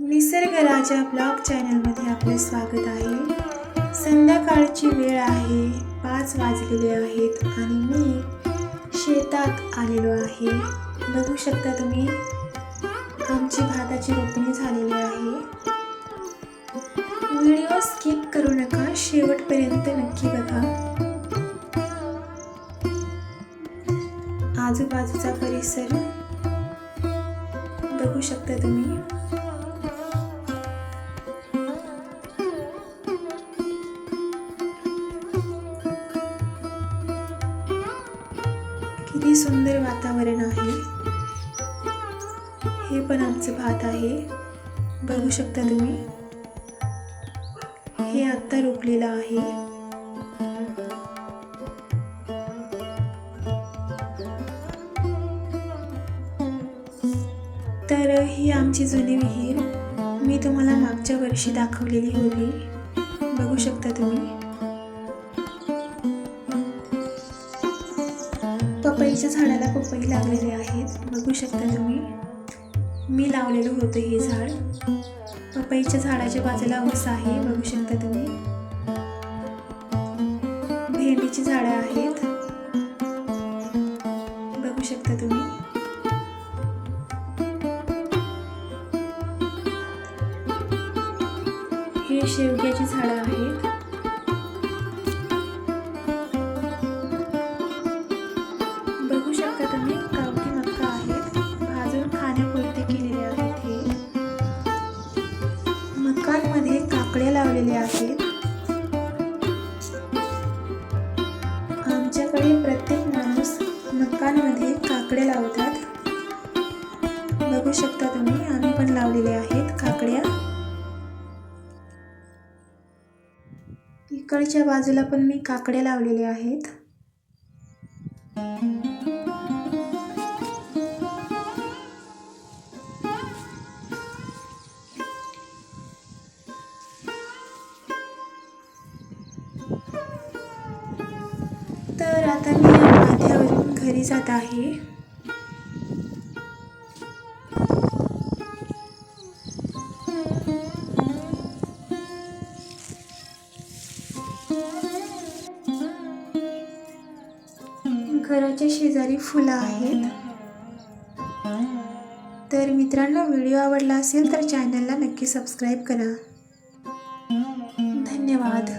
निसर्ग राजा ब्लॉग चॅनलमध्ये आपले स्वागत आहे. संध्याकाळची वेळ आहे पाच वाजलेले आहेत आणि मी शेतात आलेलो आहे. बघू शकता तुम्ही आमची भाताची रोपणी झालेली आहे. व्हिडिओ स्किप करू नका शेवटपर्यंत नक्की बघा. आजूबाजूचा परिसर बघू शकता तुम्ही. किती सुंदर वातावरण आहे. हे पण आमचं भात आहे. बघू शकता तुम्ही. हे आत्ता रोपलेलं आहे. तर ही आमची जुनी विहीर. मी तुम्हाला मागच्या वर्षी दाखवलेली होती. बघू शकता तुम्ही. पपईच्या झाडाला पपई लागलेले आहेत. बघू शकता तुम्ही. मी लावलेलं होतं हे झाड. पपईच्या झाडाच्या बाजूला ऊस आहे. बघू शकता तुम्ही. भेंडीची झाडं आहेत. बघू शकता तुम्ही. हे शेवग्याची झाडं आहेत. मक्कांमध्ये काकडे लावलेले आहेत. आमच्याकडे प्रत्येक माणूस मकांमध्ये काकडे लावतात. बघू शकता तुम्ही आम्ही पण लावलेले आहेत काकड्या. इकडच्या बाजूला पण मी काकड्या लावलेल्या आहेत. तर आता मी या माथ्यावरून घरी जात आहे. घराच्या शेजारी फुलं आहेत. तर मित्रांनो व्हिडिओ आवडला असेल तर चॅनलला नक्की सबस्क्राईब करा. धन्यवाद.